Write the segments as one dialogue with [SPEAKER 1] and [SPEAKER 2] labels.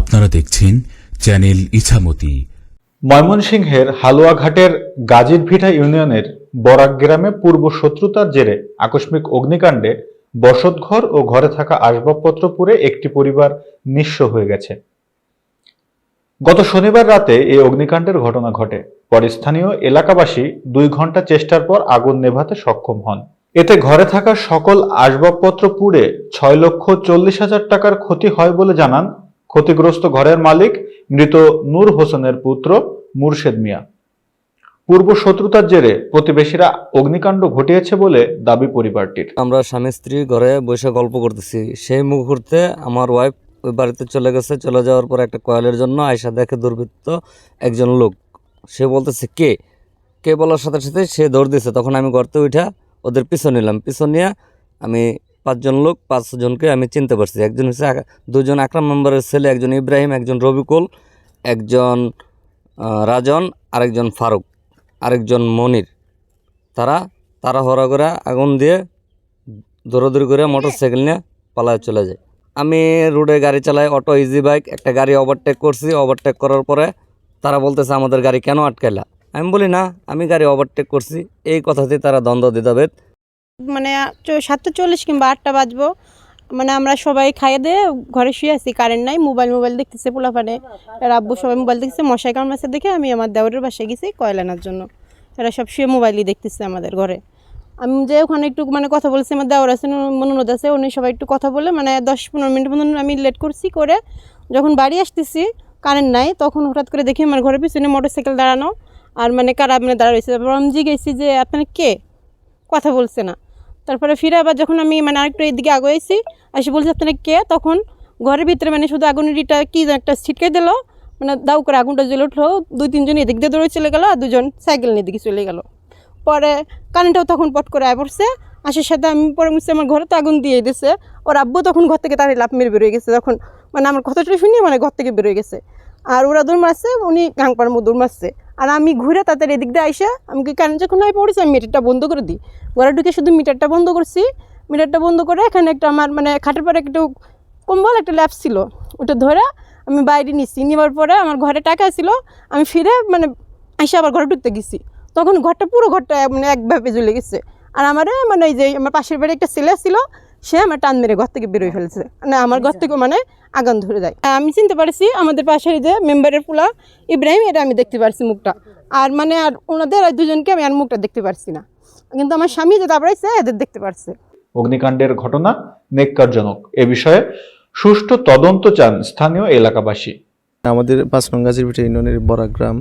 [SPEAKER 1] আপনারা দেখছেন চ্যানেল ইছামতি।
[SPEAKER 2] ময়মনসিংহের হালুয়াঘাটের গাজীর ভিটা ইউনিয়নের বরাক গ্রামে পূর্ব শত্রুতার জেরে আকস্মিক অগ্নিকাণ্ডে বসতঘর ও ঘরে থাকা আসবাবপত্র পুড়ে একটি পরিবার নিঃস্ব হয়ে গেছে। গত শনিবার রাতে এই অগ্নিকাণ্ডের ঘটনা ঘটে। পরে স্থানীয় এলাকাবাসী দুই ঘণ্টা চেষ্টার পর আগুন নেভাতে সক্ষম হন। এতে ঘরে থাকা সকল আসবাবপত্র পুড়ে ছয় লক্ষ চল্লিশ হাজার টাকার ক্ষতি হয় বলে জানান ক্ষতিগ্রস্ত ঘরের মালিক মৃত নূর হোসেনের পুত্র মুর্শেদ মিয়া। পূর্ব শত্রুতার জেরে প্রতিবেশীরা অগ্নিকাণ্ড ঘটিয়েছে বলে দাবি পরিবারটির।
[SPEAKER 3] আমরা স্বামী স্ত্রী ঘরে বসে গল্প করতেছি। সেই মুহূর্তে আমার ওয়াইফ ওই বাড়িতে চলে গেছে। চলে যাওয়ার পর একটা কয়েলের জন্য আয়সা দেখে দুর্বৃত্ত একজন লোক। সে বলতেছে, কে? কে বলার সাথে সাথে সে দৌড় দিয়েছে তখন আমি গর্তে উঠা ওদের পিছন নিলাম। পিছন নিয়ে আমি পাঁচজন লোক, পাঁচজনকে আমি চিনতে পারছি। একজন হচ্ছে দুজন আকরাম মেম্বারের ছেলে, একজন ইব্রাহিম, একজন রবিকুল, একজন রাজন, আরেকজন ফারুক, আরেকজন মনির। তারা তারা হরা করে আগুন দিয়ে দৌড়াদৌড়ি করে মোটর সাইকেল নিয়ে পালায় চলে যায়। আমি রোডে গাড়ি চালাই, অটো ইজি বাইক একটা গাড়ি ওভারটেক করছি। ওভারটেক করার পরে তারা বলতেছে, আমাদের গাড়ি কেন আটকাইলা? আমি বলি, না, আমি গাড়ি ওভারটেক করছি। এই কথাতেই তারা দ্বন্দ্ব, দ্বিধাভেদ
[SPEAKER 4] মানে সাতটা চল্লিশ কিংবা আটটা বাজবো। মানে আমরা সবাই খাইয়ে দিয়ে ঘরে শুয়ে আছি কারেন্ট নাই মোবাইল মোবাইল দেখতেছে পোলাপানে। আব্বু সবাই মোবাইল দেখতেছে, মশাই কামড়াছে দেখে আমি আমার দেওয়ারের বাসায় গেছি কয়লা আনার জন্য। এরা সব শুয়ে মোবাইলই দেখতেছে আমাদের ঘরে। আমি যে ওখানে একটু মানে কথা বলছি, আমার দেওয়ার আছে মনোনদ আছে, উনি সবাই একটু কথা বলে মানে দশ পনেরো মিনিট মতন আমি লেট করছি করে যখন বাড়ি আসতেছি কারেন্ট নাই, তখন হঠাৎ করে দেখি আমার ঘরের পিছনে মোটর সাইকেল দাঁড়ানো। আর মানে কারা মানে দাঁড়া রয়েছে, তারপর আমি জিজ্ঞেসি যে, আপনার কে? কথা বলছে না। তারপরে ফিরে আবার যখন আমি মানে আরেকটু এদিকে আগুয়েছি এসে বলছি, আপনারা কে? তখন ঘরের ভিতরে মানে শুধু আগুনের ইটা কি একটা ছিটকে দিল মানে দাউ করে আগুনটা জ্বলে উঠল, দুই তিনজন এদিক দিয়ে দৌড়ে চলে গেল আর দুজন সাইকেল নিয়ে দিকে চলে গেল। পরে কারেন্টটাও তখন পট করে আয় পড়ছে, আসার সাথে আমি পরে মুছে আমার ঘরে তো আগুন দিয়ে দিয়েছে ওর আব্বু তখন ঘর থেকে তার লাভ মেরে বেরোয় গেছে তখন। মানে আমার কথাটা শুনি মানে ঘর থেকে বেরোয় গেছে। আর ওরা দৌড় মারছে, উনি গাংপার মধ্যে দৌড় মারছে। আর আমি ঘুরে তাদের এদিক দিয়ে আইসা আমি কারেন্ট যখন হয়ে পড়েছি, আমি মিটারটা বন্ধ করে দিই। ঘরে ঢুকে শুধু মিটারটা বন্ধ করছি। মিটারটা বন্ধ করে এখানে একটা আমার মানে খাটের পরে একটু কম্বল, একটা ল্যাপ ছিল। ওটা ধরে আমি বাইরে নিচ্ছি নেওয়ার পরে আমার ঘরে টাকা ছিল। আমি ফিরে মানে আইসা আবার ঘরে ঢুকতে গেছি। তখন ঘরটা, পুরো ঘরটা মানে একভাবে জ্বলে গেছে। আর আমার মানে এই যে আমার পাশের বাড়ি একটা ছেলে ছিল সে আমার টান মেরে ঘর থেকে বেরোয় ফেলেছে। না আমার ঘর থেকে মানে আগান ধরে যায়। আমি চিনতে পারছি আমাদের পাশের যে মেম্বারের পোলা ইব্রাহিম এটা আমি দেখতে পারছি মুখটা। আর মানে আর ওনাদের আর দুজনকে আমি আর মুখটা দেখতে পারছি না। কিন্তু আমার স্বামী যে দাবড়াইছে এদের দেখতে পারছে।
[SPEAKER 2] অগ্নিকাণ্ডের ঘটনা নেককারজনক। এ বিষয়ে সুষ্ঠু তদন্ত চান স্থানীয় এলাকাবাসী।
[SPEAKER 5] আমাদের পাঁচ নং গাজীরভিটা ইউনিয়নের বরাক গ্রাম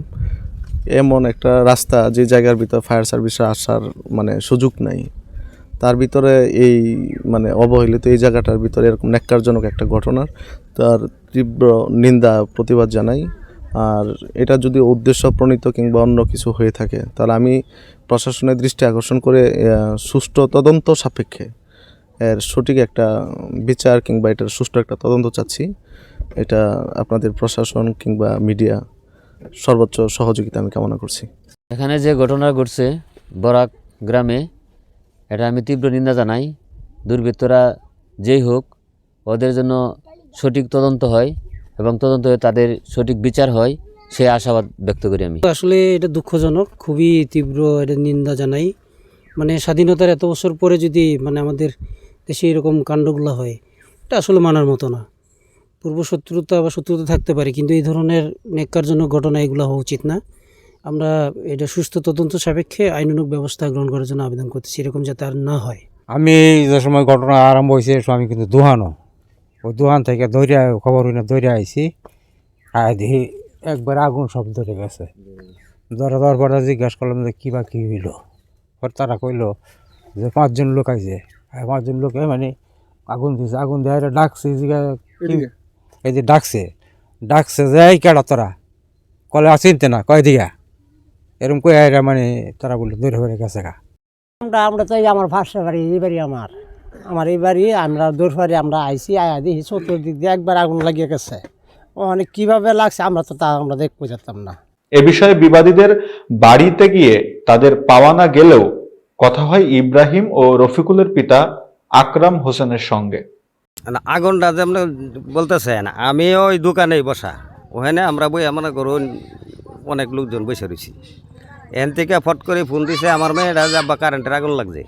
[SPEAKER 5] এমন একটা রাস্তা যে জায়গার ভিতর ফায়ার সার্ভিসের আসার মানে সুযোগ নাই। তার ভিতরে এই মানে অবহেলিত এই জায়গাটার ভিতরে এরকম ন্যাক্কারজনক একটা ঘটনার তার তীব্র নিন্দা, প্রতিবাদ জানাই। আর এটা যদি উদ্দেশ্য প্রণীত কিংবা অন্য কিছু হয়ে থাকে, তাহলে আমি প্রশাসনের দৃষ্টি আকর্ষণ করে সুষ্ঠু তদন্ত সাপেক্ষে এর সঠিক একটা বিচার কিংবা এটার সুষ্ঠু একটা তদন্ত চাচ্ছি। এটা আপনাদের প্রশাসন কিংবা মিডিয়া সর্বোচ্চ সহযোগিতা আমি কামনা করছি।
[SPEAKER 6] এখানে যে ঘটনা ঘটছে বরাক গ্রামে এটা আমি তীব্র নিন্দা জানাই। দুর্বৃত্তরা যেই হোক, ওদের জন্য সঠিক তদন্ত হয় এবং তদন্ত হয়ে তাদের সঠিক বিচার হয়, সে আশাবাদ ব্যক্ত করি আমি।
[SPEAKER 7] আসলে এটা দুঃখজনক, খুবই তীব্র এটা নিন্দা জানাই। মানে স্বাধীনতার এত বছর পরে যদি মানে আমাদের দেশে এরকম কাণ্ডগুলো হয়, এটা আসলে মানার মতো না। পূর্ব শত্রুতা বা শত্রুতা থাকতে পারে, কিন্তু এই ধরনের নেককারজনক ঘটনা এগুলো হওয়া উচিত না। আমরা এটা সুস্থ তদন্ত সাপেক্ষে আইনানুগ ব্যবস্থা গ্রহণ করার জন্য আবেদন করতেছি এরকম যাতে আর না হয়।
[SPEAKER 8] আমি যে সময় ঘটনা আরম্ভ হয়েছে আমি কিন্তু দোহানো ওই দোহান থেকে দৌড়ে খবর হইনা দৌড়ে আইছি। আর দেখি একবার আগুন সব ধরে গেছে। ধরে দেওয়ার পরে জিজ্ঞাসা করলাম যে কী বা কী হইল। পর তারা কইলো যে পাঁচজন লোক আইছে। পাঁচজন লোকে মানে আগুন দিয়েছে আগুন দেওয়া এটা ডাকছে এই যে ডাকছে। ডাকছে যে এই কেডা তোরা? কলে চিনতে না কয় দিঘা এরকম কই আইরা মানে তারা বলল দৌড়ে বেড়ে গেছে গা।
[SPEAKER 9] আমরা আমরা তো আমার ভাষা বাড়ি এই বাড়ি আমার। আমার এই বাড়ি আমরা দূর বাড়ি আমরা আইসি আয়া দেখি চতুর্দিক দিয়ে একবার আগুন লাগিয়ে গেছে। অনেক কীভাবে লাগছে আমরা তো তা আমরা দেখতে যেতাম না।
[SPEAKER 2] এ বিষয়ে বিবাদীদের বাড়িতে গিয়ে তাদের পাওয়া না গেলেও কথা হয় ইব্রাহিম ও রফিকুলের পিতা আকরাম হোসেনের সঙ্গে।
[SPEAKER 3] আগুনটা যেমন বলতেছেন আমি ওই দোকানেই বসা। ওখানে আমরা বই আমরা গরু অনেক লোকজন বসে রয়েছি এন থেকে ফট করে ফোন দিছে, আমার মেয়েরা যে আব্বা কারেন্টের আগুন লাগছে।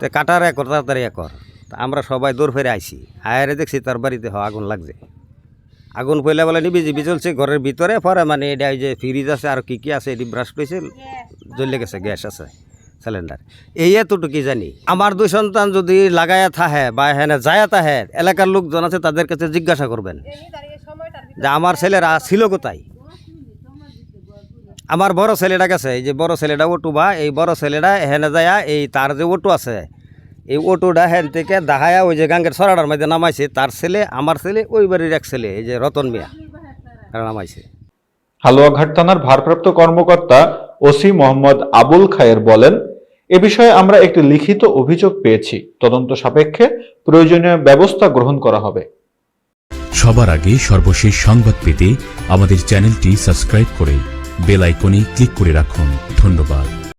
[SPEAKER 3] তো কাটার একর তাড়াতাড়ি একর আমরা সবাই দৌড় ফেরে আইছি। আয়ারে দেখছি তার বাড়িতে হ, আগুন লাগছে। আগুন পইলে বলে নিবি জিবি চলছে ঘরের ভিতরে, পরে মানে এটা ওই যে ফ্রিজ আছে, আর কি কি আছে, এটি ব্রাশ করেছে জ্বলে গেছে, গ্যাস আছে সিলিন্ডার এই এতটুকু জানি। আমার দুই সন্তান যদি লাগায়া থাহে বা হেনে যায় থাহে, এলাকার লোকজন আছে তাদের কাছে জিজ্ঞাসা করবেন। যে আমার ছেলেরা ছিল কোথায়? আমার বড় ছেলেটা গেছে এই যে বড় ছেলেটা অটু বা এই বড় ছেলেটা হেনে যায়া এই তার যে অটু আছে এই অটুটা হেন থেকে দাহায়া ওই যে গাঙ্গের সরাটার মধ্যে নামাইছে তার ছেলে আমার ছেলে ওই বাড়ির এক ছেলে এই যে রতন মিয়া তারা নামাইছে।
[SPEAKER 2] হালুয়াঘাট থানার ভারপ্রাপ্ত কর্মকর্তা ওসি মোহাম্মদ আবুল খায়ের বলেন এ বিষয়ে আমরা একটি লিখিত অভিযোগ পেয়েছি। তদন্ত সাপেক্ষে প্রয়োজনীয় ব্যবস্থা গ্রহণ করা হবে।
[SPEAKER 1] সবার আগে সর্বশেষ সংবাদ পেতে আমাদের চ্যানেলটি সাবস্ক্রাইব করে বেল আইকনে ক্লিক করে রাখুন। ধন্যবাদ।